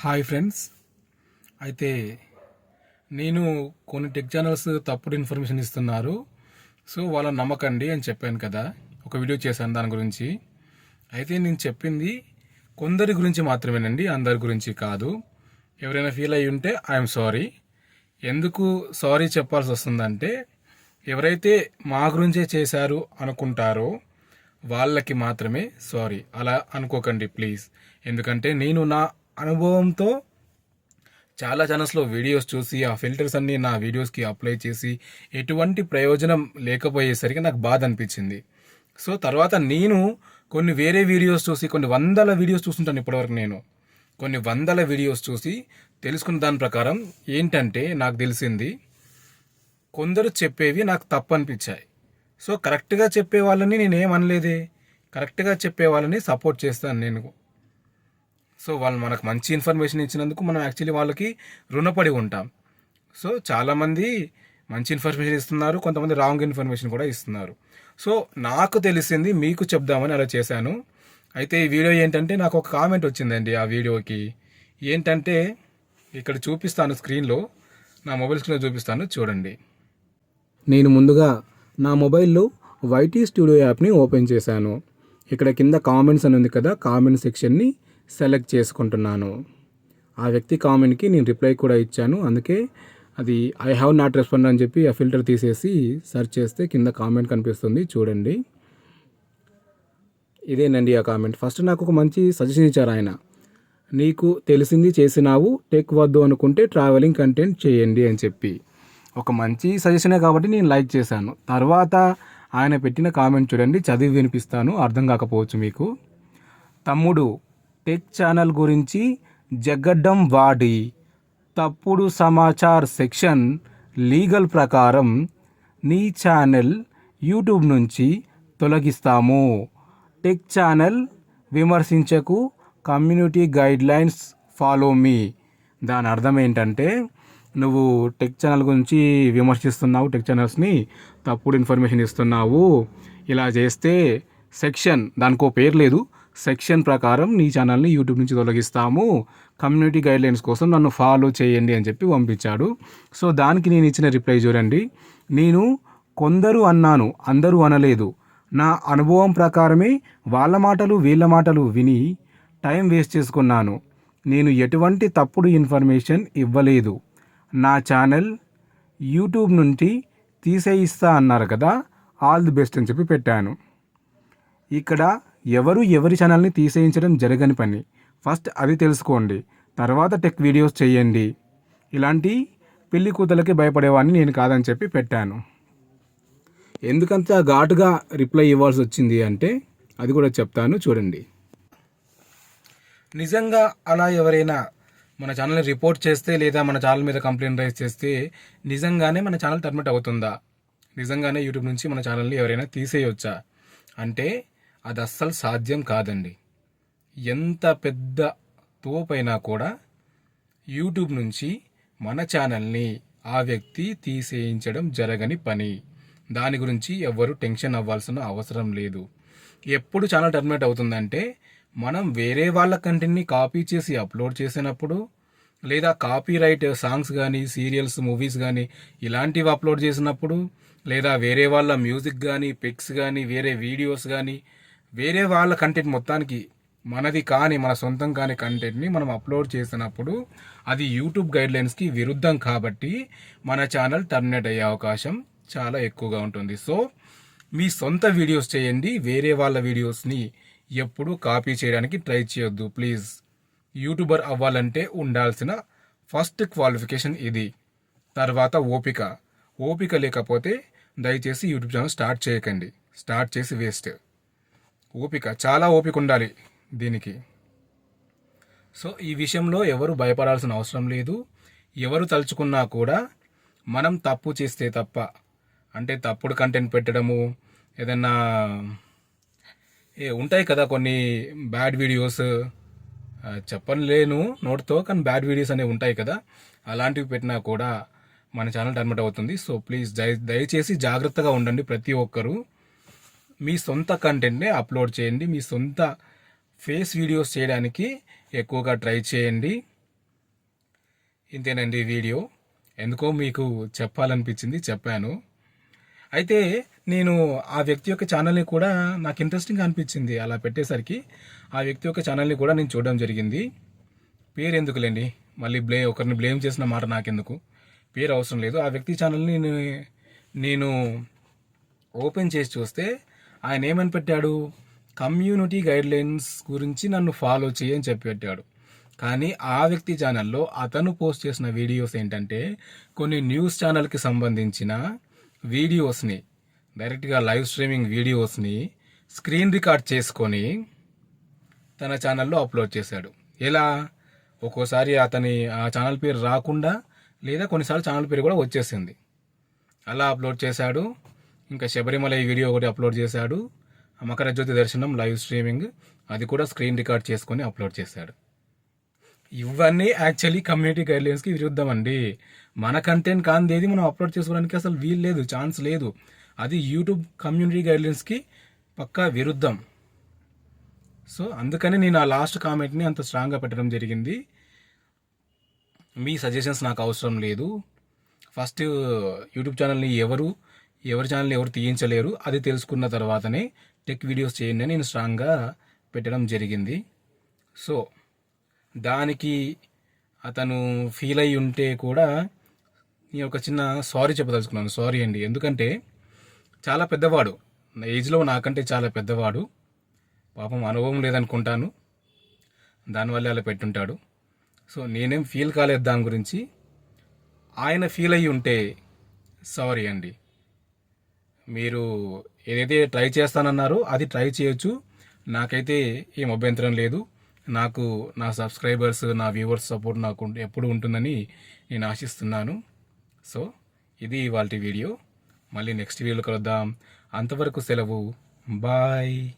Hi friends. అయితే నేను కొన్ని టెక్ ఛానల్స్ తప్పుడు ఇన్ఫర్మేషన్ ఇస్తున్నారు. సో వాళ్ళ నమ్మకండి అని చెప్పాను కదా. ఒక వీడియో చేశాను దాని గురించి. అయితే నేను చెప్పింది కొందరి గురించి మాత్రమేనండి అందరి గురించి కాదు. ఎవరైనా ఫీల్ అయ్యి ఉంటే ఐఎమ్ సారీ. ఎందుకు సారీ చెప్పాల్సి వస్తుందంటే ఎవరైతే మా గురించే చేశారు అనుకుంటారో వాళ్ళకి మాత్రమే సారీ. అలా అనుకోకండి ప్లీజ్. ఎందుకంటే నేను నా అనుభవంతో చాలా ఛానల్స్లో వీడియోస్ చూసి ఆ ఫిల్టర్స్ అన్ని నా వీడియోస్కి అప్లై చేసి ఎటువంటి ప్రయోజనం లేకపోయేసరికి నాకు బాధ అనిపించింది. సో తర్వాత నేను కొన్ని వేరే వీడియోస్ చూసి కొన్ని వందల వీడియోస్ చూస్తుంటాను ఇప్పటివరకు నేను. కొన్ని వందల వీడియోస్ చూసి తెలుసుకున్న దాని ప్రకారం ఏంటంటే నాకు తెలిసింది కొందరు చెప్పేవి నాకు తప్పు అనిపించాయి. సో కరెక్ట్గా చెప్పే వాళ్ళని నేను ఏమనలేదే కరెక్ట్గా చెప్పే వాళ్ళని సపోర్ట్ చేస్తాను నేను. సో వాళ్ళు మనకు మంచి ఇన్ఫర్మేషన్ ఇచ్చినందుకు మనం యాక్చువల్లీ వాళ్ళకి రుణపడి ఉంటాం. సో చాలామంది మంచి ఇన్ఫర్మేషన్ ఇస్తున్నారు కొంతమంది రాంగ్ ఇన్ఫర్మేషన్ కూడా ఇస్తున్నారు. సో నాకు తెలిసింది మీకు చెప్దామని అలా చేశాను. అయితే ఈ వీడియో ఏంటంటే నాకు ఒక కామెంట్ వచ్చిందండి ఆ వీడియోకి ఏంటంటే ఇక్కడ చూపిస్తాను స్క్రీన్లో నా మొబైల్ స్క్రీన్లో చూపిస్తాను చూడండి. నేను ముందుగా నా మొబైల్లో వైటీ స్టూడియో యాప్ని ఓపెన్ చేశాను. ఇక్కడ కింద కామెంట్స్ అని ఉంది కదా కామెంట్ సెక్షన్ని సెలెక్ట్ చేసుకుంటున్నాను. ఆ వ్యక్తి కామెంట్కి నేను రిప్లై కూడా ఇచ్చాను. అందుకే అది ఐ హ్యావ్ నాట్ రెస్పాండ్ అని చెప్పి ఆ ఫిల్టర్ తీసేసి సెర్చ్ చేస్తే కింద కామెంట్ కనిపిస్తుంది. చూడండి. ఇదేనండి ఆ కామెంట్. ఫస్ట్ నాకు ఒక మంచి సజెషన్ ఇచ్చారు ఆయన. నీకు తెలిసింది చేసినావు టెక్ వద్దు అనుకుంటే ట్రావెలింగ్ కంటెంట్ చేయండి అని చెప్పి. ఒక మంచి సజెషనే కాబట్టి నేను లైక్ చేశాను. తర్వాత ఆయన పెట్టిన కామెంట్ చూడండి చదివి వినిపిస్తాను అర్థం కాకపోవచ్చు మీకు. తమ్ముడు టెక్ ఛానల్ గురించి జగడ్డం వాడి. తప్పుడు సమాచార్ సెక్షన్ లీగల్ ప్రకారం నీ ఛానల్ యూట్యూబ్ నుంచి తొలగిస్తాము. టెక్ ఛానల్ విమర్శించకు కమ్యూనిటీ గైడ్లైన్స్ ఫాలో మీ. దాని అర్థం ఏంటంటే నువ్వు టెక్ ఛానల్ గురించి విమర్శిస్తున్నావు టెక్ ఛానల్స్ని తప్పుడు ఇన్ఫర్మేషన్ ఇస్తున్నావు. ఇలా చేస్తే సెక్షన్ దానికో పేరు లేదు సెక్షన్ ప్రకారం నీ ఛానల్ని యూట్యూబ్ నుంచి తొలగిస్తాము. కమ్యూనిటీ గైడ్లైన్స్ కోసం నన్ను ఫాలో చేయండి అని చెప్పి పంపించాడు. సో దానికి నేను ఇచ్చిన రిప్లై చూడండి. నేను కొందరు అన్నాను అందరూ అనలేదు. నా అనుభవం ప్రకారమే వాళ్ళ మాటలు వీళ్ళ మాటలు విని టైం వేస్ట్ చేసుకున్నాను. నేను ఎటువంటి తప్పుడు ఇన్ఫర్మేషన్ ఇవ్వలేదు. నా ఛానల్ యూట్యూబ్ నుండి తీసేయిస్తా అన్నారు కదా ఆల్ ది బెస్ట్ అని చెప్పి పెట్టాను. ఇక్కడ ఎవరు ఎవరి ఛానల్ని తీసేయించడం జరగని పని. ఫస్ట్ అది తెలుసుకోండి. తర్వాత టెక్ వీడియోస్ చేయండి. ఇలాంటి పెళ్ళి కూతలకి భయపడేవాడిని నేను కాదని చెప్పి పెట్టాను. ఎందుకంత ఘాటుగా రిప్లై ఇవ్వాల్సి వచ్చింది అంటే అది కూడా చెప్తాను చూడండి. నిజంగా అలా ఎవరైనా మన ఛానల్ని రిపోర్ట్ చేస్తే లేదా మన ఛానల్ మీద కంప్లైంట్ రైజ్ చేస్తే నిజంగానే మన ఛానల్ టర్మినేట్ అవుతుందా? నిజంగానే యూట్యూబ్ నుంచి మన ఛానల్ని ఎవరైనా తీసేయొచ్చా? అంటే అది అస్సలు సాధ్యం కాదండి. ఎంత పెద్ద తోపైనా కూడా యూట్యూబ్ నుంచి మన ఛానల్ని ఆ వ్యక్తి తీసేయించడం జరగని పని. దాని గురించి ఎవ్వరు టెన్షన్ అవ్వాల్సిన అవసరం లేదు. ఎప్పుడు ఛానల్ టర్మినేట్ అవుతుందంటే మనం వేరే వాళ్ళ కంటెంట్ని కాపీ చేసి అప్లోడ్ చేసినప్పుడు లేదా కాపీ రైట్ సాంగ్స్ కానీ సీరియల్స్ మూవీస్ కానీ ఇలాంటివి అప్లోడ్ చేసినప్పుడు లేదా వేరే వాళ్ళ మ్యూజిక్ కానీ పిక్స్ కానీ వేరే వీడియోస్ కానీ వేరే వాళ్ళ కంటెంట్ మొత్తానికి మనది కాని మన సొంతం కాని కంటెంట్ని మనం అప్లోడ్ చేసినప్పుడు అది యూట్యూబ్ గైడ్లైన్స్కి విరుద్ధం కాబట్టి మన ఛానల్ టర్మినేట్ అయ్యే అవకాశం చాలా ఎక్కువగా ఉంటుంది. సో మీ సొంత వీడియోస్ చేయండి వేరే వాళ్ళ వీడియోస్ని ఎప్పుడూ కాపీ చేయడానికి ట్రై చేయొద్దు. ప్లీజ్ యూట్యూబర్ అవ్వాలంటే ఉండాల్సిన ఫస్ట్ క్వాలిఫికేషన్ ఇది. తర్వాత ఓపిక. ఓపిక లేకపోతే దయచేసి యూట్యూబ్ ఛానల్ స్టార్ట్ చేయకండి. స్టార్ట్ చేసి వేస్ట్ ఓపిక చాలా ఓపిక ఉండాలి దీనికి. సో ఈ విషయంలో ఎవరు భయపడాల్సిన అవసరం లేదు. ఎవరు తలుచుకున్నా కూడా మనం తప్పు చేస్తే తప్ప అంటే తప్పుడు కంటెంట్ పెట్టడము ఏదన్నా ఏ ఉంటాయి కదా కొన్ని బ్యాడ్ వీడియోస్ చెప్పలేను నోట్తో కానీ బ్యాడ్ వీడియోస్ అనేవి ఉంటాయి కదా. అలాంటివి పెట్టినా కూడా మన ఛానల్ టర్మట్ అవుతుంది. సో ప్లీజ్ దయ దయచేసి జాగ్రత్తగా ఉండండి ప్రతి ఒక్కరూ. మీ సొంత కంటెంట్ని అప్లోడ్ చేయండి. మీ సొంత ఫేస్ వీడియోస్ చేయడానికి ఎక్కువగా ట్రై చేయండి. ఇంతేనండి వీడియో ఎందుకో మీకు చెప్పాలనిపించింది చెప్పాను. అయితే నేను ఆ వ్యక్తి యొక్క ఛానల్ని కూడా నాకు ఇంట్రెస్టింగ్ అనిపించింది. అలా పెట్టేసరికి ఆ వ్యక్తి యొక్క ఛానల్ని కూడా నేను చూడడం జరిగింది. పేరు ఎందుకులేండి? మళ్ళీ బ్లే ఒకరిని బ్లేమ్ చేసిన మాట నాకెందుకు? పేరు అవసరం లేదు. ఆ వ్యక్తి ఛానల్ని నేను ఓపెన్ చేసి చూస్తే ఆయన ఏమని పెట్టాడు? కమ్యూనిటీ గైడ్లైన్స్ గురించి నన్ను ఫాలో చేయని చెప్పి పెట్టాడు. కానీ ఆ వ్యక్తి ఛానల్లో అతను పోస్ట్ చేసిన వీడియోస్ ఏంటంటే కొన్ని న్యూస్ ఛానల్కి సంబంధించిన వీడియోస్ని డైరెక్ట్గా లైవ్ స్ట్రీమింగ్ వీడియోస్ని స్క్రీన్ రికార్డ్ చేసుకొని తన ఛానల్లో అప్లోడ్ చేశాడు. ఎలా? ఒక్కోసారి అతని ఆ ఛానల్ పేరు రాకుండా లేదా కొన్నిసార్లు ఛానల్ పేరు కూడా వచ్చేసింది. అలా అప్లోడ్ చేశాడు. ఇంకా శబరిమల ఈ వీడియో ఒకటి అప్లోడ్ చేశాడు. మకర జ్యోతి దర్శనం లైవ్ స్ట్రీమింగ్ అది కూడా స్క్రీన్ రికార్డ్ చేసుకొని అప్లోడ్ చేశాడు. ఇవన్నీ యాక్చువల్లీ కమ్యూనిటీ గైడ్లైన్స్కి విరుద్ధం అండి. మన కంటెంట్ కాందేది మనం అప్లోడ్ చేసుకోవడానికి అసలు వీలు లేదు ఛాన్స్ లేదు. అది యూట్యూబ్ కమ్యూనిటీ గైడ్లైన్స్కి పక్కా విరుద్ధం. సో అందుకని నేను ఆ లాస్ట్ కామెంట్ని అంత స్ట్రాంగ్గా పెట్టడం జరిగింది. మీ సజెషన్స్ నాకు అవసరం లేదు. ఫస్ట్ యూట్యూబ్ ఛానల్ని ఎవరు ఎవరి ఛానల్ని ఎవరు తీయించలేరు అది తెలుసుకున్న తర్వాతనే టెక్ వీడియోస్ చేయండి అని నేను స్ట్రాంగ్గా పెట్టడం జరిగింది. సో దానికి అతను ఫీల్ అయి ఉంటే కూడా నేను ఒక చిన్న సారీ చెప్పదలుచుకున్నాను. సారీ అండి. ఎందుకంటే చాలా పెద్దవాడు. నా ఏజ్లో నాకంటే చాలా పెద్దవాడు. పాపం అనుభవం లేదనుకుంటాను. దానివల్ల అలా పెట్టుంటాడు. సో నేనేం ఫీల్ కాలేదు దాని గురించి. ఆయన ఫీల్ అయ్యి ఉంటే సారీ అండి. మీరు ఏదైతే ట్రై చేస్తానన్నారో అది ట్రై చేయొచ్చు. నాకైతే ఏం అభ్యంతరం లేదు. నాకు నా సబ్స్క్రైబర్స్ నా వ్యూవర్స్ సపోర్ట్ నాకు ఎప్పుడు ఉంటుందని నేను ఆశిస్తున్నాను. సో ఇది ఇవాళ వీడియో. మళ్ళీ నెక్స్ట్ వీడియోలో కలుద్దాం. అంతవరకు సెలవు. బాయ్.